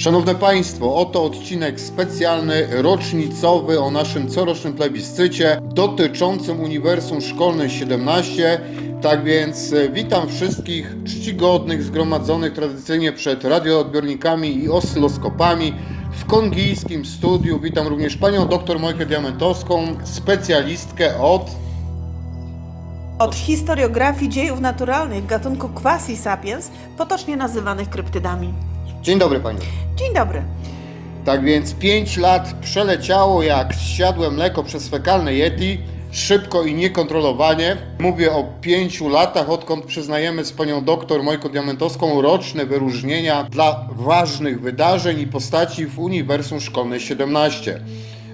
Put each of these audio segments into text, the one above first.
Szanowne Państwo, oto odcinek specjalny, rocznicowy o naszym corocznym plebiscycie dotyczącym Uniwersum Szkolne 17. Tak więc e, witam wszystkich czcigodnych, zgromadzonych tradycyjnie przed radioodbiornikami i oscyloskopami w kongijskim studiu. Witam również panią dr Mojkę Diamentowską, specjalistkę od Od historiografii dziejów naturalnych gatunku Quasi sapiens, potocznie nazywanych kryptydami. Dzień dobry Pani. Dzień dobry. Tak więc 5 lat przeleciało jak zsiadłe mleko przez fekalne Yeti, szybko i niekontrolowanie. Mówię o 5 latach, odkąd przyznajemy z panią doktor Mojką Diamentowską roczne wyróżnienia dla ważnych wydarzeń i postaci w Uniwersum Szkolne 17.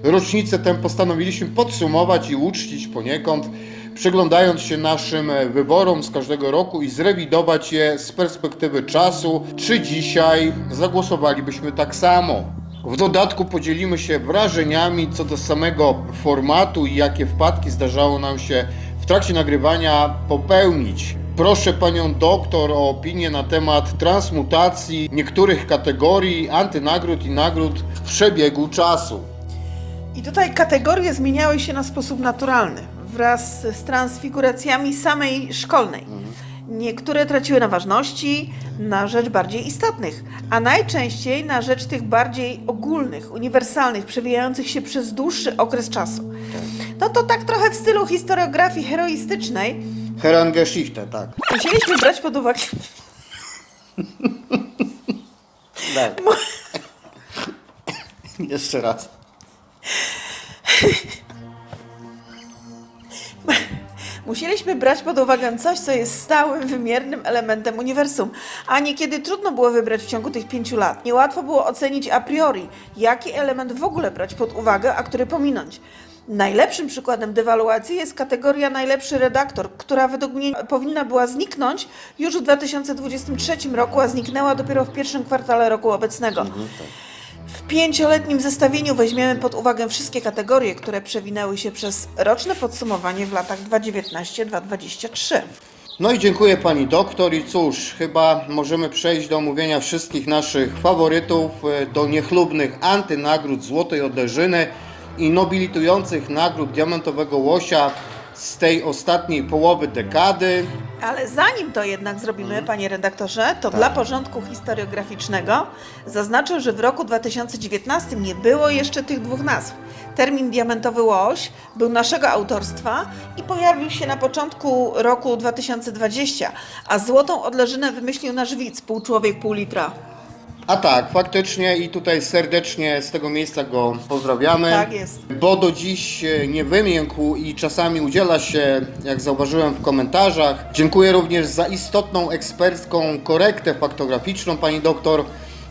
Rocznicę tę postanowiliśmy podsumować i uczcić poniekąd, przyglądając się naszym e, wyborom z każdego roku i zrewidować je z perspektywy czasu, czy dzisiaj zagłosowalibyśmy tak samo. W dodatku podzielimy się wrażeniami co do samego formatu i jakie wpadki zdarzało nam się w trakcie nagrywania popełnić. Proszę panią doktor o opinię na temat transmutacji niektórych kategorii, antynagród i nagród w przebiegu czasu. I tutaj kategorie zmieniały się na sposób naturalny wraz z transfiguracjami samej szkolnej. Niektóre traciły na ważności na rzecz bardziej istotnych, a najczęściej na rzecz tych bardziej ogólnych, uniwersalnych, przewijających się przez dłuższy okres czasu. No to tak trochę w stylu historiografii heroistycznej Herangeschichte, tak. musieliśmy brać pod uwagę tak. Jeszcze raz. Musieliśmy brać pod uwagę coś, co jest stałym, wymiernym elementem uniwersum, a niekiedy trudno było wybrać w ciągu tych pięciu lat. Niełatwo było ocenić a priori, jaki element w ogóle brać pod uwagę, a który pominąć. Najlepszym przykładem dewaluacji jest kategoria najlepszy redaktor, która według mnie powinna była zniknąć już w 2023 roku, a zniknęła dopiero w pierwszym kwartale roku obecnego. W pięcioletnim zestawieniu weźmiemy pod uwagę wszystkie kategorie, które przewinęły się przez roczne podsumowanie w latach 2019-2023. No i dziękuję pani doktor i cóż, chyba możemy przejść do omówienia wszystkich naszych faworytów, e, do niechlubnych antynagród Złotej Oderzyny i nobilitujących nagród Diamentowego Łosia z tej ostatniej połowy dekady. Ale zanim to jednak zrobimy, panie redaktorze, to dla porządku historiograficznego zaznaczę, że w roku 2019 nie było jeszcze tych dwóch nazw. Termin diamentowy łoś był naszego autorstwa i pojawił się na początku roku 2020, a złotą odleżynę wymyślił nasz widz, pół człowiek, pół litra. A tak, faktycznie i tutaj serdecznie z tego miejsca go pozdrawiamy. Tak jest. Bo do dziś e, nie wymiękł i czasami udziela się, jak zauważyłem w komentarzach. Dziękuję również za istotną ekspercką korektę faktograficzną pani doktor.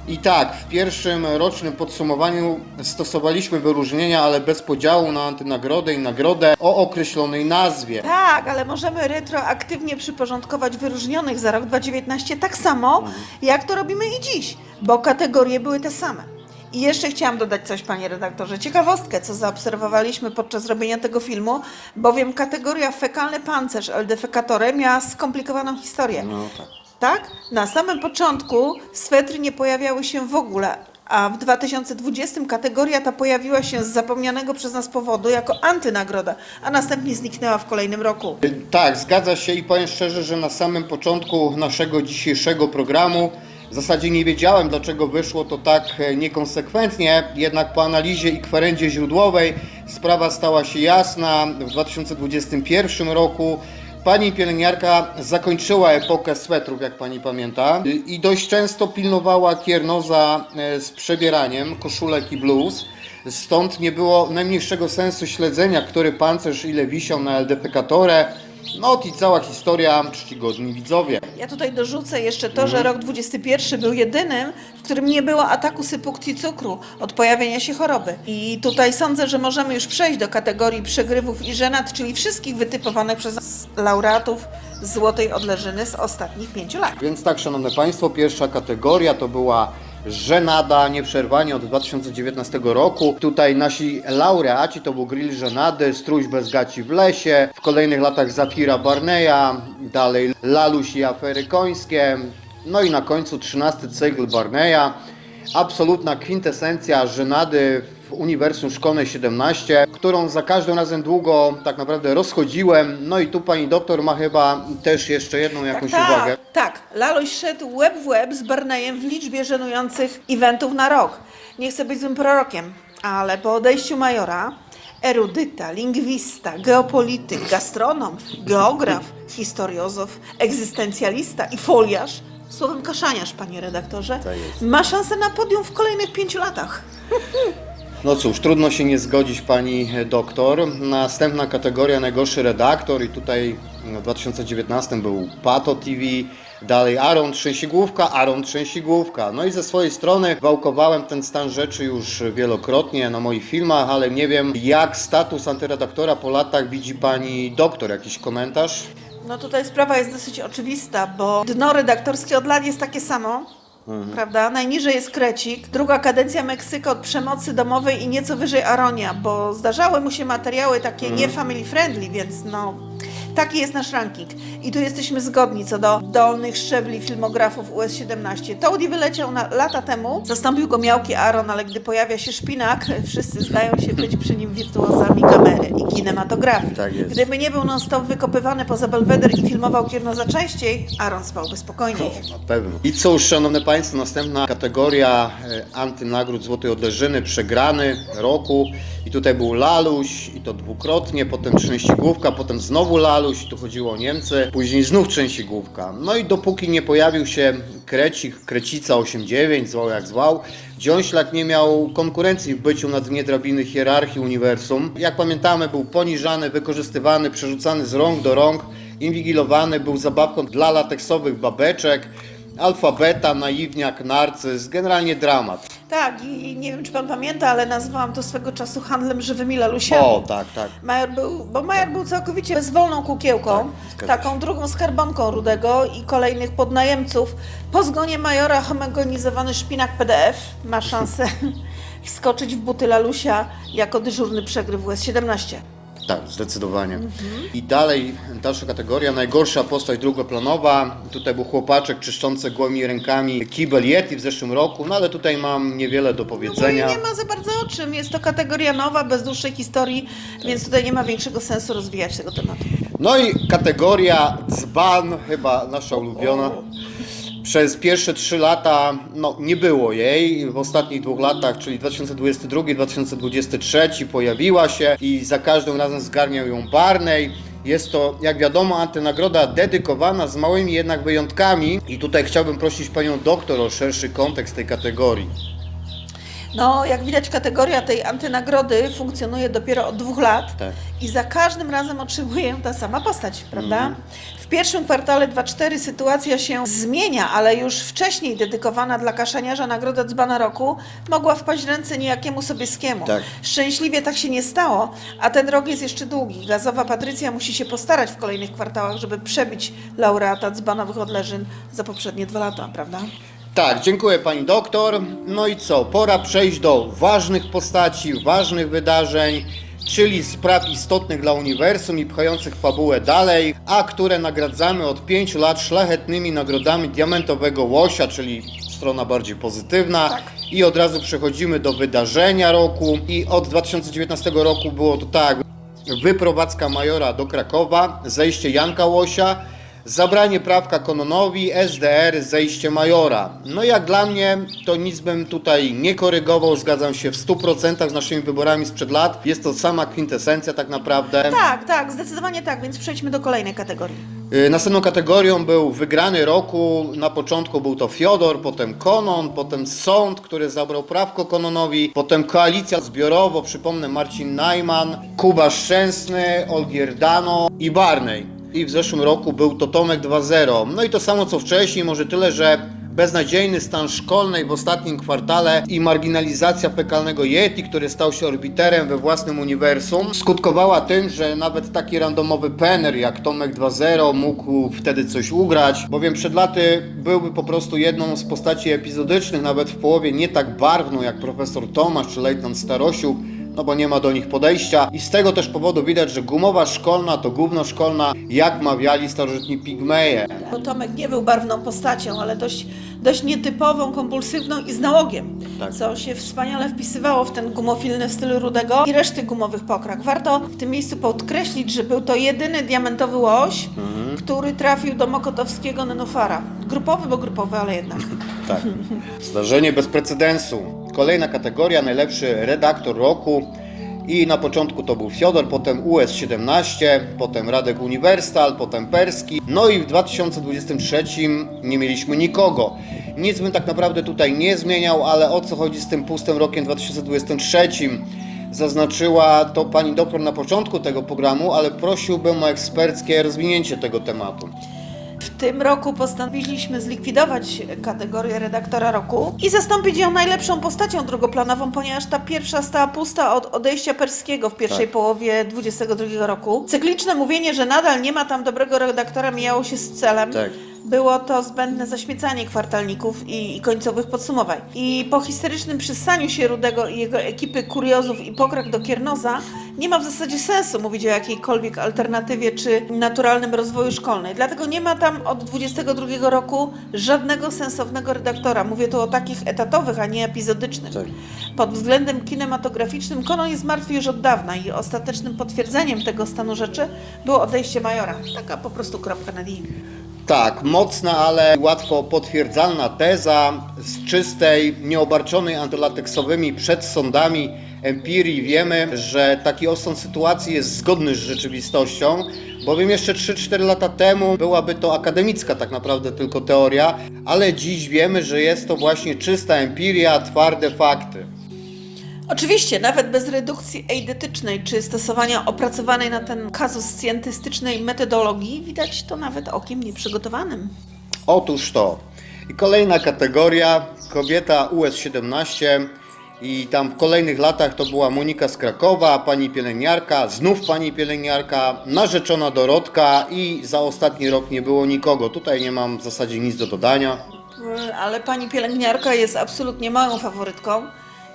I tak, w pierwszym rocznym podsumowaniu stosowaliśmy wyróżnienia, ale bez podziału na antynagrodę i nagrodę o określonej nazwie. Tak, ale możemy retroaktywnie przyporządkować wyróżnionych za rok 2019 tak samo, jak to robimy i dziś, bo kategorie były te same. I jeszcze chciałam dodać coś, panie redaktorze, ciekawostkę, co zaobserwowaliśmy podczas robienia tego filmu, bowiem kategoria fekalny pancerz El Defecatore miała skomplikowaną historię. No tak. Tak? Na samym początku swetry nie pojawiały się w ogóle, a w 2020 kategoria ta pojawiła się z zapomnianego przez nas powodu jako antynagroda, a następnie zniknęła w kolejnym roku. Tak, zgadza się i powiem szczerze, że na samym początku naszego dzisiejszego programu w zasadzie nie wiedziałem, dlaczego wyszło to tak e, niekonsekwentnie, jednak po analizie i kwerendzie źródłowej sprawa stała się jasna. W 2021 roku pani pielęgniarka zakończyła epokę swetrów, jak pani pamięta, i dość często pilnowała kiernoza e, z przebieraniem koszulek i bluz. Stąd nie było najmniejszego sensu śledzenia, który pancerz ile wisiał na LDP-katorę. No i cała historia, czcigodni widzowie. Ja tutaj dorzucę jeszcze to, że rok 21 był jedynym, w którym nie było ataku sypukcji cukru od pojawienia się choroby. I tutaj sądzę, że możemy już przejść do kategorii przegrywów i żenat, czyli wszystkich wytypowanych przez nas laureatów Złotej Odleżyny z ostatnich pięciu lat. Więc tak, szanowne państwo, pierwsza kategoria to była żenada nieprzerwanie od 2019 roku. Tutaj nasi laureaci to był grill żenady, strój bez gaci w lesie, w kolejnych latach Zafira Barneya, dalej Laluś i afery końskie, no i na końcu 13 cykl Barneya. absolutna kwintesencja żenady w Uniwersum Szkolnej 17, którą za każdym razem długo tak naprawdę rozchodziłem. No i tu pani doktor ma chyba też jeszcze jedną jakąś tak, uwagę. Tak, Laloś szedł łeb w łeb z Barneyem w liczbie żenujących eventów na rok. Nie chcę być złym prorokiem, ale po odejściu Majora erudyta, lingwista, geopolityk, gastronom, geograf, historiozof, egzystencjalista i foliarz, słowem kaszaniarz, panie redaktorze, Tak ma szansę na podium w kolejnych pięciu latach. No cóż, trudno się nie zgodzić pani doktor. Następna kategoria najgorszy redaktor i tutaj w 2019 był Pato TV, dalej Aaron Trzęsigłówka, Aaron Trzęsigłówka. No i ze swojej strony wałkowałem ten stan rzeczy już wielokrotnie na moich filmach, ale nie wiem jak status antyredaktora po latach widzi pani doktor. Jakiś komentarz? No tutaj sprawa jest dosyć oczywista, bo dno redaktorskie od lat jest takie samo. Prawda? Najniżej jest Krecik, druga kadencja Meksyko od przemocy domowej i nieco wyżej Aronia, bo zdarzały mu się materiały takie nie family friendly, więc no taki jest nasz ranking. I tu jesteśmy zgodni co do dolnych szczebli filmografów US-17. Toady wyleciał na, lata temu, zastąpił go miałki Aaron, ale gdy pojawia się szpinak, wszyscy zdają się być przy nim wirtuozami kamery i kinematografii. Tak jest. Gdyby nie był non-stop wykopywany poza Belweder i filmował Kiernoza częściej, Aaron spałby spokojniej. Na pewno. I cóż, szanowne państwo, następna kategoria e, antynagród Złotej Odleżyny, przegrany roku. I tutaj był Laluś, i to dwukrotnie, potem Trzęsigłówka, potem znowu Laluś, tu chodziło o Niemcy, później znów Trzęsigłówka. No i dopóki nie pojawił się Krecik, Krecica 8-9, zwał jak zwał, Dziąślak nie miał konkurencji w byciu na dnie drabiny hierarchii uniwersum. Jak pamiętamy, był poniżany, wykorzystywany, przerzucany z rąk do rąk, inwigilowany, był zabawką dla lateksowych babeczek, alfabeta, naiwniak, narcyz, generalnie dramat. Tak, i, nie wiem, czy pan pamięta, ale nazwałam to swego czasu handlem żywymi lalusiami. O, tak, tak. Major był, bo Major był całkowicie bezwolną kukiełką, Tak, zgadza taką drugą skarbonką Rudego i kolejnych podnajemców. Po zgonie Majora homogenizowany szpinak PDF ma szansę wskoczyć w buty Lalusia jako dyżurny przegryw US-17. Tak, zdecydowanie. I dalej, dalsza kategoria, najgorsza postać drugoplanowa. Tutaj był chłopaczek czyszczący gołymi rękami kibel Yeti w zeszłym roku, no ale tutaj mam niewiele do No powiedzenia. i nie ma za bardzo o czym. Jest to kategoria nowa, bez dłuższej historii, więc tutaj nie ma większego sensu rozwijać tego tematu. No i kategoria dzban, chyba nasza ulubiona. Przez pierwsze trzy lata no, nie było jej. W ostatnich dwóch latach, czyli 2022 2023 pojawiła się i za każdym razem zgarniał ją Barney. Jest to, jak wiadomo, antynagroda dedykowana z małymi jednak wyjątkami. I tutaj chciałbym prosić panią doktor o szerszy kontekst tej kategorii. No, jak widać, kategoria tej antynagrody funkcjonuje dopiero od dwóch lat Tak. i za każdym razem otrzymuje ją ta sama postać, prawda? W pierwszym kwartale 2-4 sytuacja się zmienia, ale już wcześniej dedykowana dla kaszaniarza nagroda dzbana roku mogła wpaść w ręce niejakiemu Sobieskiemu. Tak. Szczęśliwie tak się nie stało, a ten rok jest jeszcze długi. Gazowa Patrycja musi się postarać w kolejnych kwartałach, żeby przebić laureata dzbanowych odleżyn za poprzednie dwa lata, prawda? Tak, dziękuję pani doktor. No i co? Pora przejść do ważnych postaci, ważnych wydarzeń, czyli spraw istotnych dla uniwersum i pchających fabułę dalej, a które nagradzamy od pięciu lat szlachetnymi nagrodami diamentowego łosia, czyli strona bardziej pozytywna. Tak. I od razu przechodzimy do wydarzenia roku. I od 2019 roku było to tak. Wyprowadzka Majora do Krakowa, zejście Janka Łosia, zabranie prawka Kononowi, SDR, zejście Majora. No jak dla mnie, to nic bym tutaj nie korygował, zgadzam się w 100% z naszymi wyborami sprzed lat. Jest to sama kwintesencja tak naprawdę. Tak, tak, zdecydowanie tak, więc przejdźmy do kolejnej kategorii. Y, Następną kategorią był wygrany roku. Na początku był to Fiodor, potem Konon, potem Sąd, który zabrał prawko Kononowi, potem Koalicja Zbiorowo, przypomnę Marcin Najman, Kuba Szczęsny, Olgier Dano i Barney. I w zeszłym roku był to Tomek 2.0. No i to samo co wcześniej, może tyle, że beznadziejny stan szkolnej w ostatnim kwartale i marginalizacja fekalnego Yeti, który stał się orbiterem we własnym uniwersum, skutkowała tym, że nawet taki randomowy pener jak Tomek 2.0 mógł wtedy coś ugrać, bowiem przed laty byłby po prostu jedną z postaci epizodycznych, nawet w połowie nie tak barwną jak profesor Tomasz czy lejtnant Starosiuk, no bo nie ma do nich podejścia i z tego też powodu widać, że gumowa szkolna to gówno szkolna, jak mawiali starożytni pigmeje. Bo Tomek nie był barwną postacią, ale dość, dość nietypową, kompulsywną i z nałogiem. Tak. co się wspaniale wpisywało w ten gumofilny styl Rudego i reszty gumowych pokrak. Warto w tym miejscu podkreślić, że był to jedyny diamentowy łoś, Mhm. który trafił do mokotowskiego nenufara. Grupowy, bo grupowy, ale jednak. Tak. Zdarzenie bez precedensu. Kolejna kategoria, najlepszy redaktor roku. I na początku to był Fiodor, potem US-17, potem Radek Uniwersal, potem Perski. No i w 2023 nie mieliśmy nikogo. Nic bym tak naprawdę tutaj nie zmieniał, ale o co chodzi z tym pustym rokiem 2023? Zaznaczyła to pani doktor na początku tego programu, ale prosiłbym o eksperckie rozwinięcie tego tematu. W tym roku postanowiliśmy zlikwidować kategorię redaktora roku i zastąpić ją najlepszą postacią drugoplanową, ponieważ ta pierwsza stała pusta od odejścia Perskiego w pierwszej Tak. połowie 22 roku. Cykliczne mówienie, że nadal nie ma tam dobrego redaktora mijało się z celem. Tak. Było to zbędne zaśmiecanie kwartalników i, i końcowych podsumowań. I po historycznym przystaniu się Rudego i jego ekipy kuriozów i pokrak do Kiernoza nie ma w zasadzie sensu mówić o jakiejkolwiek alternatywie czy naturalnym rozwoju szkolnej. Dlatego nie ma tam od 22 roku żadnego sensownego redaktora. Mówię tu o takich etatowych, a nie epizodycznych. Tak. Pod względem kinematografczym Konon jest martwy już od dawna i ostatecznym potwierdzeniem tego stanu rzeczy było odejście Majora. Taka po prostu kropka na i. Tak, mocna, ale łatwo potwierdzalna teza z czystej, nieobarczonej antylateksowymi przed sądami empirii wiemy, że taki osąd sytuacji jest zgodny z rzeczywistością, bowiem jeszcze 3-4 lata temu byłaby to akademicka tak naprawdę tylko teoria, ale dziś wiemy, że jest to właśnie czysta empiria, twarde fakty. Oczywiście, nawet bez redukcji eidetycznej czy stosowania opracowanej na ten kazus scjentystycznej metodologii, widać to nawet okiem nieprzygotowanym. Otóż to. I kolejna kategoria, kobieta US-17 i tam w kolejnych latach to była Monika z Krakowa, pani pielęgniarka, znów pani pielęgniarka, narzeczona Dorotka i za ostatni rok nie było nikogo. Tutaj nie mam w zasadzie nic do dodania. Ale pani pielęgniarka jest absolutnie moją faworytką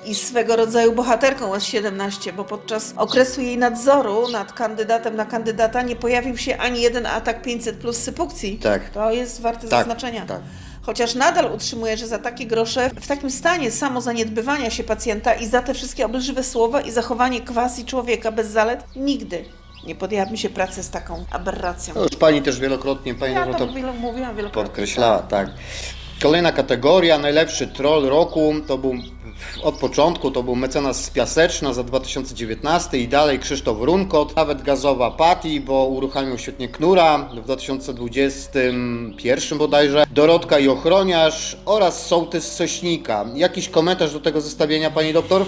i swego rodzaju bohaterką S17, bo podczas okresu jej nadzoru nad kandydatem na kandydata nie pojawił się ani jeden atak 500 plus sypukcji. Tak. To jest warte Tak, zaznaczenia. tak. Chociaż nadal utrzymuję, że za takie grosze, w takim stanie samozaniedbywania się pacjenta i za te wszystkie obelżywe słowa i zachowanie quasi człowieka bez zalet, nigdy nie podjęłabym się pracy z taką aberracją. To już pani też wielokrotnie, pani Ja to wielu mówiłam wielokrotnie. podkreślała, tak. Kolejna kategoria, najlepszy troll roku, to był od początku, to był mecenas z Piaseczna za 2019 i dalej Krzysztof Runkot, nawet gazowa Pati, bo uruchamiał świetnie Knura w 2021 bodajże, Dorotka i Ochroniarz oraz Sołtys Sośnika. Jakiś komentarz do tego zestawienia, pani doktor?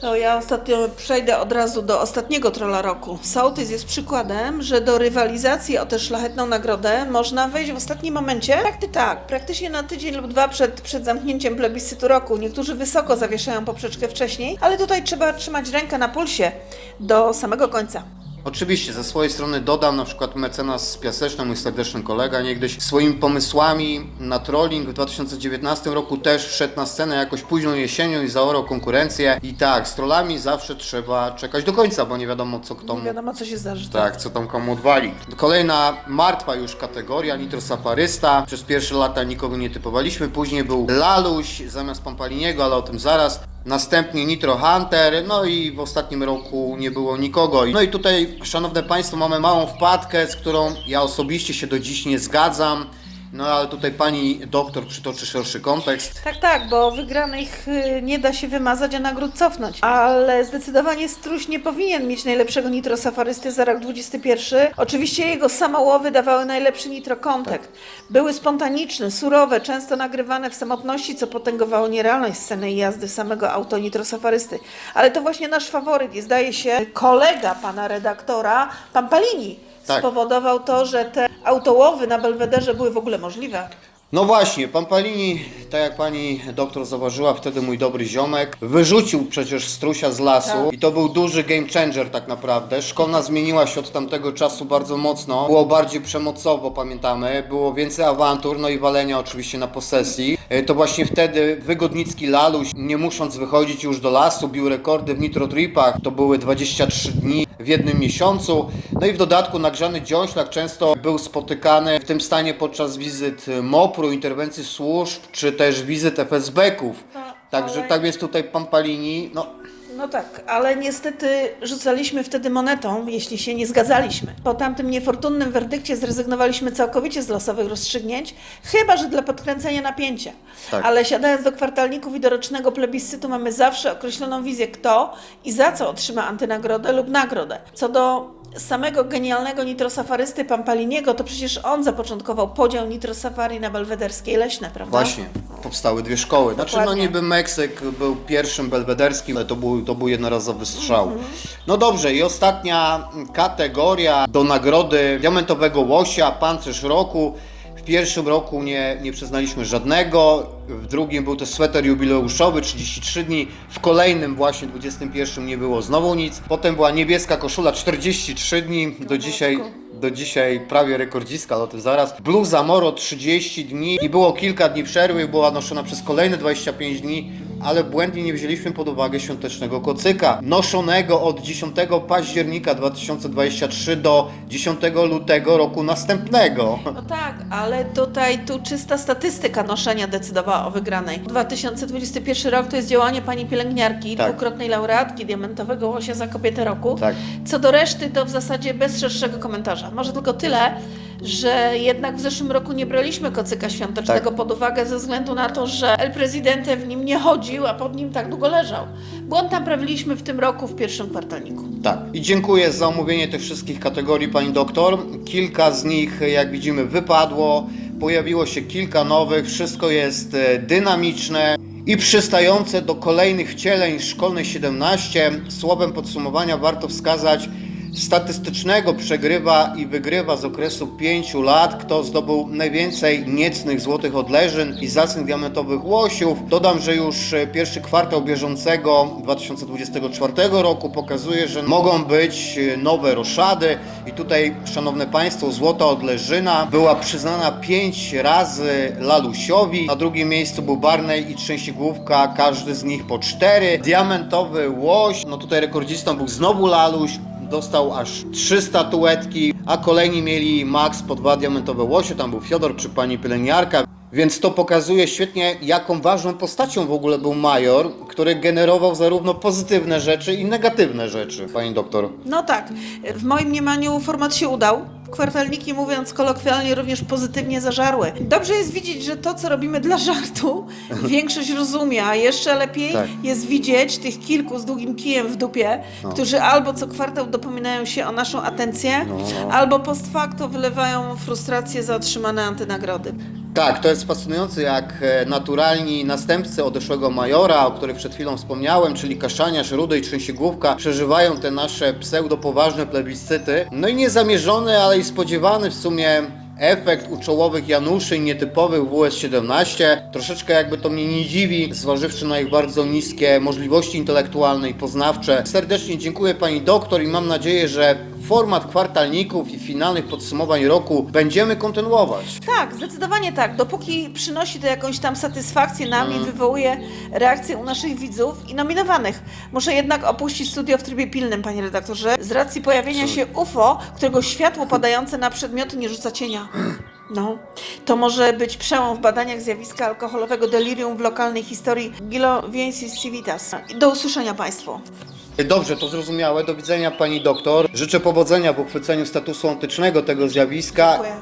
To ja ostatnio przejdę od razu do ostatniego trolla roku. Sołtys jest przykładem, że do rywalizacji o tę szlachetną nagrodę można wejść w ostatnim momencie. Prakty tak, praktycznie na tydzień lub dwa przed, przed zamknięciem plebiscytu roku. Niektórzy wysoko zawieszają poprzeczkę wcześniej, ale tutaj trzeba trzymać rękę na pulsie do samego końca. Oczywiście, ze swojej strony dodam na przykład mecenas z Piaseczna, mój serdeczny kolega niegdyś, swoimi pomysłami na trolling w 2019 roku też wszedł na scenę jakoś późną jesienią i zaorał konkurencję. I tak, z trollami zawsze trzeba czekać do końca, bo nie wiadomo co kto Nie wiadomo, co się zdarzy. Tak, co tam komu odwali. Kolejna martwa już kategoria, nitrosaparysta. Przez pierwsze lata nikogo nie typowaliśmy, później był Laluś zamiast Pampaliniego, ale o tym zaraz. Następnie Nitro Hunter, no i w ostatnim roku nie było nikogo. No i tutaj, szanowne Państwo, mamy małą wpadkę, z którą ja osobiście się do dziś nie zgadzam. No ale tutaj pani doktor przytoczy szerszy kontekst. Tak, tak, bo wygranych y, nie da się wymazać, a nagród cofnąć. Ale zdecydowanie Struś nie powinien mieć najlepszego nitrosafarysty za rok 21. Oczywiście jego samołowy dawały najlepszy nitrokontek. Były spontaniczne, surowe, często nagrywane w samotności, co potęgowało nierealność sceny jazdy samego auto nitrosafarysty. Ale to właśnie nasz faworyt i zdaje się kolega pana redaktora, Pampalini, Tak. spowodował to, że te autołowy na Belwederze były w ogóle możliwe. No właśnie, Pampalini, tak jak pani doktor zauważyła, wtedy mój dobry ziomek, wyrzucił przecież strusia z lasu Tak. i to był duży game changer tak naprawdę. Szkolna zmieniła się od tamtego czasu bardzo mocno, było bardziej przemocowo, pamiętamy, było więcej awantur, no i walenia oczywiście na posesji. E, To właśnie wtedy Wygodnicki Laluś, nie musząc wychodzić już do lasu, bił rekordy w Nitro Tripach, to były 23 dni w jednym miesiącu. No i w dodatku nagrzany dziąślak często był spotykany w tym stanie podczas wizyt MOPR-u, interwencji służb, czy też wizyt FSB-ków. Także Ale- tak jest tutaj Pampalini. No, No tak, ale niestety rzucaliśmy wtedy monetą, jeśli się nie zgadzaliśmy. Po tamtym niefortunnym werdykcie zrezygnowaliśmy całkowicie z losowych rozstrzygnięć, chyba że dla podkręcenia napięcia. Tak. Ale siadając do kwartalników i do rocznego plebiscytu mamy zawsze określoną wizję kto i za co otrzyma antynagrodę lub nagrodę. Co do samego genialnego nitrosafarysty Pampaliniego, to przecież on zapoczątkował podział nitrosafari na belwederskie i leśne, prawda? Właśnie, powstały dwie szkoły. Znaczy, no niby Meksyk był pierwszym belwederskim, ale to był, to był jednorazowy strzał. Mhm. No dobrze, i ostatnia kategoria do nagrody diamentowego łosia, pancerz roku. W pierwszym roku nie, nie przyznaliśmy żadnego, w drugim był to sweter jubileuszowy, 33 dni, w kolejnym właśnie 21 nie było znowu nic. Potem była niebieska koszula, 43 dni, do dzisiaj do dzisiaj prawie rekordzistka, ale o tym zaraz. Bluza Moro 30 dni i było kilka dni przerwy, była noszona przez kolejne 25 dni, ale błędnie nie wzięliśmy pod uwagę świątecznego kocyka, noszonego od 10 października 2023 do 10 lutego roku następnego. No tak, ale tutaj tu czysta statystyka noszenia decydowała o wygranej. 2021 rok to jest działanie pani pielęgniarki, Tak. dwukrotnej laureatki diamentowego łosia za kobietę roku. Tak. Co do reszty to w zasadzie bez szerszego komentarza. Może tylko tyle, że jednak w zeszłym roku nie braliśmy kocyka świątecznego Tak. pod uwagę ze względu na to, że El Presidente w nim nie chodził, a pod nim tak długo leżał. Błąd naprawiliśmy w tym roku w pierwszym kwartalniku. Tak. I dziękuję za omówienie tych wszystkich kategorii pani doktor. Kilka z nich, jak widzimy, wypadło. Pojawiło się kilka nowych. Wszystko jest e, dynamiczne i przystające do kolejnych wcieleń szkolnej 17. Słowem podsumowania warto wskazać statystycznego przegrywa i wygrywa z okresu 5 lat, kto zdobył najwięcej niecnych złotych odleżyn i zacnych diamentowych łosiów. Dodam, że już e, pierwszy kwartał bieżącego 2024 roku pokazuje, że mogą być e, nowe roszady i tutaj, szanowne państwo, złota odleżyna była przyznana 5 razy Lalusiowi, na drugim miejscu był Barney i Trzęsigłówka, każdy z nich po 4. Diamentowy łoś, no tutaj rekordzistą był znowu Laluś, dostał aż trzy statuetki, a kolejni mieli max po dwa diamentowe łosie, tam był Fiodor czy pani pielęgniarka. Więc to pokazuje świetnie, jaką ważną postacią w ogóle był Major, który generował zarówno pozytywne rzeczy i negatywne rzeczy, pani doktor. No tak, w moim mniemaniu format się udał. Kwartalniki, mówiąc kolokwialnie, również pozytywnie zażarły. Dobrze jest widzieć, że to, co robimy dla żartu, większość rozumie, a jeszcze lepiej Tak. jest widzieć tych kilku z długim kijem w dupie, No. którzy albo co kwartał dopominają się o naszą atencję, No, no. albo post facto wylewają frustrację za otrzymane antynagrody. Tak, to jest fascynujące, jak e, naturalni następcy odeszłego majora, o których przed chwilą wspomniałem, czyli Kaszaniarz, Rudy i Trzęsigłówka, przeżywają te nasze pseudopoważne plebiscyty. No i niezamierzony, ale i spodziewany w sumie efekt u czołowych Januszy nietypowych WS-17. Troszeczkę jakby to mnie nie dziwi, zważywszy na ich bardzo niskie możliwości intelektualne i poznawcze. Serdecznie dziękuję Pani doktor i mam nadzieję, że format kwartalników i finalnych podsumowań roku będziemy kontynuować. Tak, zdecydowanie tak. Dopóki przynosi to jakąś tam satysfakcję nam Mm. i wywołuje reakcję u naszych widzów i nominowanych. Muszę jednak opuścić studio w trybie pilnym, panie redaktorze, z racji pojawienia się UFO, którego światło padające na przedmioty nie rzuca cienia. No, to może być przełom w badaniach zjawiska alkoholowego delirium w lokalnej historii Giloviensis Civitas. Do usłyszenia Państwu. Dobrze, to zrozumiałe. Do widzenia pani doktor. Życzę powodzenia w uchwyceniu statusu antycznego tego zjawiska Dziękuję.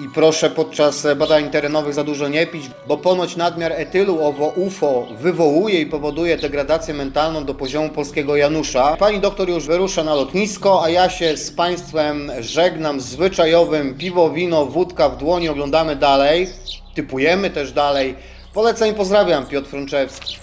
i proszę podczas e, badań terenowych za dużo nie pić, bo ponoć nadmiar etylu owo UFO wywołuje i powoduje degradację mentalną do poziomu polskiego Janusza. Pani doktor już wyrusza na lotnisko, a ja się z państwem żegnam zwyczajowym piwo, wino, wódka w dłoni. Oglądamy dalej, typujemy też dalej. Polecam i pozdrawiam, Piotr Frączewski.